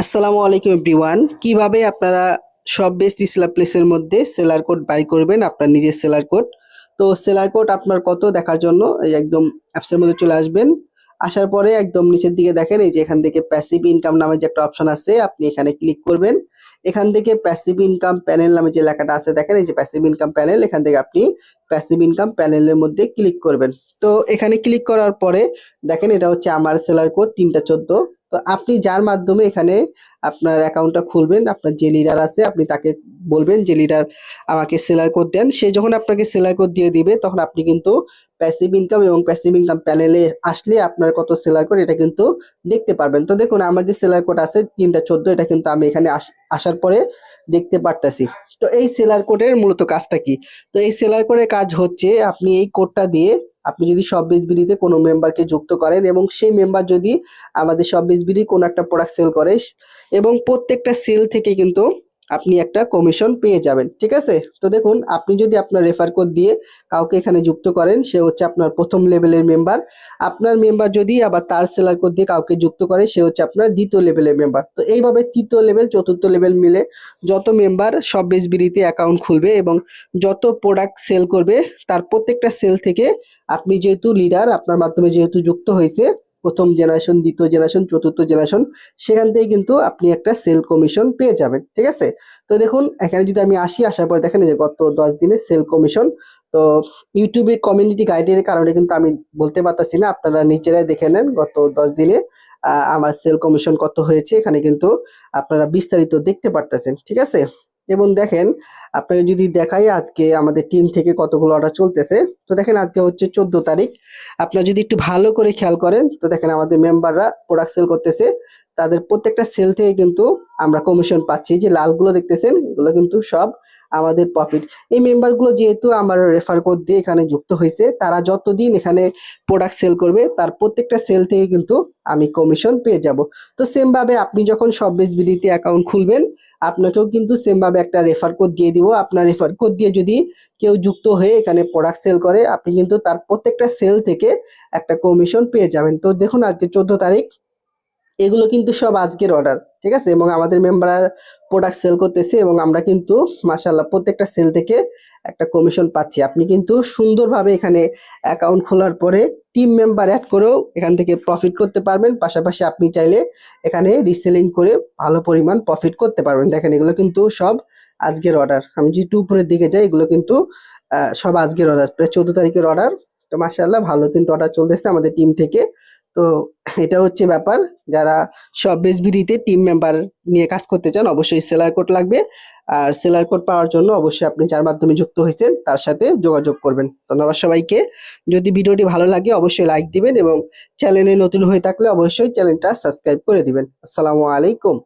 আসসালামু আলাইকুম এভরিওয়ান। কীভাবে আপনারা সব বেস্ট ইসলাম প্লেসের মধ্যে সেলার কোড বাই করবেন? আপনার নিজের সেলার কোড। তো সেলার কোড আপনার কত দেখার জন্য এই একদম অ্যাপসের মধ্যে চলে আসবেন। আসার পরে একদম নিচের দিকে দেখেন, এই যে এখান থেকে প্যাসিভ ইনকাম নামে যে একটা অপশন আছে, আপনি এখানে ক্লিক করবেন। এখান থেকে প্যাসিভ ইনকাম প্যানেল নামে যে লেখাটা আছে, দেখেন, এই যে প্যাসিভ ইনকাম প্যানেল এখান থেকে আপনি প্যাসিভ ইনকাম প্যানেলের মধ্যে ক্লিক করবেন। তো এখানে ক্লিক করার পরে দেখেন, এটা হচ্ছে আমার সেলার কোড, তিনটা চোদ্দ। তো আপনি যার মাধ্যমে এখানে আপনার অ্যাকাউন্টটা খুলবেন, আপনার যে লিডার আছে, আপনি তাকে বলবেন যে লিডার আমাকে সেলার কোড দেন। সে যখন আপনাকে সেলার কোড দিয়ে দিবে, তখন আপনি কিন্তু প্যাসিভ ইনকাম এবং প্যাসিভ ইনকাম প্যানেলে আসলে আপনার কত সেলার কোড এটা কিন্তু দেখতে পারবেন। তো দেখুন, আমার যে সেলার কোড আছে, তিনটা চোদ্দ, এটা কিন্তু আমি এখানে আস- আসার পরে দেখতে পারতাছি। তো এই সেলার কোডের মূলত কাজটা কি? তো এই সেলার কোডের কাজ হচ্ছে, আপনি এই কোডটা দিয়ে আপনি যদি সব বিডিতে কোনো মেম্বারকে যুক্ত করেন এবং সেই মেম্বার যদি আমাদের সব বিডি কোনো একটা প্রোডাক্ট সেল করে এবং প্রত্যেকটা সেল থেকে কিন্তু আপনি একটা কমিশন পেয়ে যাবেন, ঠিক আছে? তো দেখুন, আপনি যদি আপনার রেফার কোড দিয়ে কাউকে এখানে যুক্ত করেন, সে হচ্ছে আপনার প্রথম লেভেলের মেম্বার আপনার মেম্বার যদি আবার তার সেলার কোড দিয়ে কাউকে যুক্ত করে, সে হচ্ছে আপনার দ্বিতীয় লেভেলের মেম্বার তো এইভাবে তৃতীয় লেভেল চতুর্থ লেভেল মিলে যত মেম্বার সব বিডিতে অ্যাকাউন্ট খুলবে এবং যত প্রোডাক্ট সেল করবে, তার প্রত্যেকটা সেল থেকে আপনি যেহেতু লিডার আপনার মাধ্যমে যেহেতু যুক্ত হয়েছে প্রথম জেনারেশন দ্বিতীয় জেনারেশন চতুর্থ জেনারেশন সেখান থেকে কিন্তু আপনি একটা সেল কমিশন পেয়ে যাবেন, ঠিক আছে? তো দেখুন, এখানে যদি আমি আসি, আসার পর দেখেন যে গত দশ দিনে সেল কমিশন তো ইউটিউবে কমিউনিটি গাইডের কারণে কিন্তু আমি বলতে পারতাছি না, আপনারা নিজেরাই দেখে নেন গত দশ দিনে আমার সেল কমিশন কত হয়েছে, এখানে কিন্তু আপনারা বিস্তারিত দেখতে পারতেছেন, ঠিক আছে? এবং দেখেন, আপনাকে যদি দেখাই আজকে আমাদের টিম থেকে কতগুলো অর্ডার চলতেছে তো দেখেন আজকে হচ্ছে চোদ্দ তারিখ। আপনারা যদি একটু ভালো করে খেয়াল করেন, তো দেখেন আমাদের মেম্বাররা প্রোডাক্ট সেল করতেছে। তাদের প্রত্যেকটা সেল থেকে কিন্তু আমরা কমিশন পাচ্ছি। যে লালগুলো দেখতেছেন, এগুলো কিন্তু সব আমাদের প্রফিট এই মেম্বারগুলো যেহেতু আমার রেফার কোড দিয়ে এখানে যুক্ত হয়েছে, তারা যতদিন এখানে প্রোডাক্ট সেল করবে, তার প্রত্যেকটা সেল থেকে কিন্তু আমি কমিশন পেয়ে যাব। তো সেমভাবে আপনি যখন সব বিডিতে অ্যাকাউন্ট খুলবেন, আপনাকেও কিন্তু সেমভাবে একটা রেফার কোড দিয়ে দিব। আপনার রেফার কোড দিয়ে যদি কেউ যুক্ত হয়ে এখানে প্রোডাক্ট সেল করে আপনি কিন্তু তার প্রত্যেকটা সেল থেকে একটা কমিশন পেয়ে যাবেন। তো দেখুন আজকে চোদ্দ তারিখ। এগুলো কিন্তু সব আজকের অর্ডার ঠিক আছে? এবং আমাদের মেম্বাররা প্রোডাক্ট সেল করতেছে এবং আমরা কিন্তু মাসাল্লাহ প্রত্যেকটা সেল থেকে একটা কমিশন পাচ্ছি। আপনি কিন্তু সুন্দরভাবে এখানে অ্যাকাউন্ট খোলার পরে টিম মেম্বার অ্যাড করেও এখান থেকে প্রফিট করতে পারবেন। পাশাপাশি আপনি চাইলে এখানে রিসেলিং করে ভালো পরিমাণ প্রফিট করতে পারবেন। দেখেন, এগুলো কিন্তু সব আজকের অর্ডার আমি যদি একটু উপরের দিকে যাই, এগুলো কিন্তু সব আজকের অর্ডার প্রায় চোদ্দ তারিখের অর্ডার তো মাসাল্লাহ ভালো কিন্তু অর্ডার চলতেছে আমাদের টিম থেকে। তো এটা হচ্ছে ব্যাপার। যারা সব বেসবিডিতে টিম মেম্বার নিয়ে কাজ করতে চান, অবশ্যই সেলার কোড লাগবে। আর সেলার কোড পাওয়ার জন্য অবশ্যই আপনি যার মাধ্যমে যুক্ত হয়েছেন, তার সাথে যোগাযোগ করবেন। ধন্যবাদ সবাইকে। যদি ভিডিওটি ভালো লাগে, অবশ্যই লাইক দিবেন এবং চ্যানেলে নতুন হয়ে থাকলে অবশ্যই চ্যানেলটা সাবস্ক্রাইব করে দিবেন। আসসালামু আলাইকুম।